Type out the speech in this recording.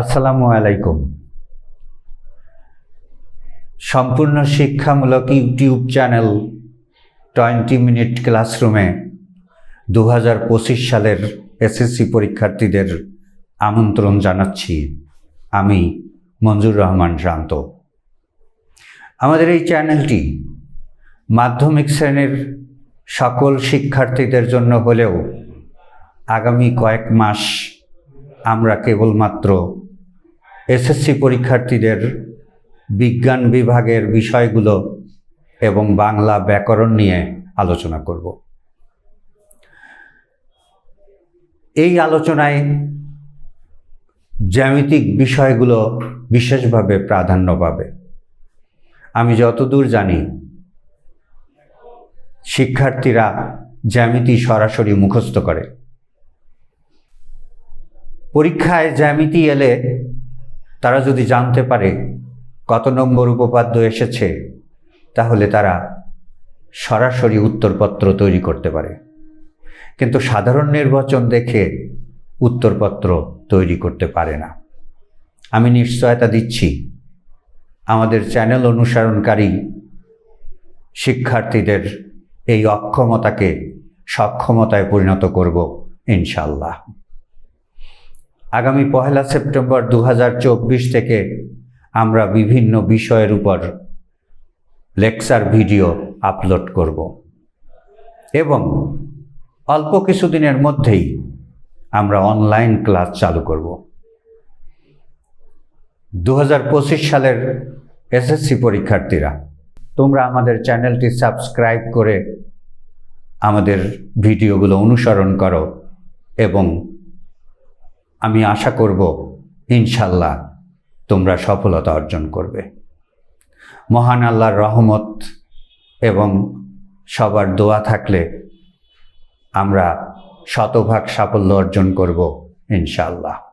আসসালামু আলাইকুম। সম্পূর্ণ শিক্ষামূলক ইউটিউব চ্যানেল টোয়েন্টি মিনিট ক্লাসরুমে দু হাজার পঁচিশ সালের এসএসসি পরীক্ষার্থীদের আমন্ত্রণ জানাচ্ছি আমি মঞ্জুর রহমান শান্ত। আমাদের এই চ্যানেলটি মাধ্যমিক শ্রেণির সকল শিক্ষার্থীদের জন্য হলেও আগামী কয়েক মাস আমরা কেবলমাত্র এসএসসি পরীক্ষার্থীদের বিজ্ঞান বিভাগের বিষয়গুলো এবং বাংলা ব্যাকরণ নিয়ে আলোচনা করব। এই আলোচনায় জ্যামিতিক বিষয়গুলো বিশেষভাবে প্রাধান্য পাবে। আমি যতদূর জানি, শিক্ষার্থীরা জ্যামিতি সরাসরি মুখস্থ করে। পরীক্ষায় জ্যামিতি এলে তারা যদি জানতে পারে কত নম্বর উপপাদ্য এসেছে, তাহলে তারা সরাসরি উত্তরপত্র তৈরি করতে পারে। কিন্তু সাধারণ নির্বাচন দেখে উত্তরপত্র তৈরি করতে পারে না। আমি নিশ্চয়তা দিচ্ছি, আমাদের চ্যানেল অনুসরণকারী শিক্ষার্থীদের এই অক্ষমতাকে সক্ষমতায় পরিণত করব ইনশাল্লাহ আগামী পহেলা সেপ্টেম্বর দু হাজার চব্বিশ থেকে আমরা বিভিন্ন বিষয়ের উপর লেকচার ভিডিও আপলোড করব। এবং অল্প কিছুদিনের মধ্যেই আমরা অনলাইন ক্লাস চালু করব। দু হাজার পঁচিশ সালের এসএসসি পরীক্ষার্থীরা, তোমরা আমাদের চ্যানেলটি সাবস্ক্রাইব করে আমাদের ভিডিওগুলো অনুসরণ করো এবং আমি আশা করব, ইনশাল্লাহ, তোমরা সফলতা অর্জন করবে। মহান আল্লাহর রহমত এবং সবার দোয়া থাকলে আমরা শতভাগ সাফল্য অর্জন করব, ইনশাল্লাহ।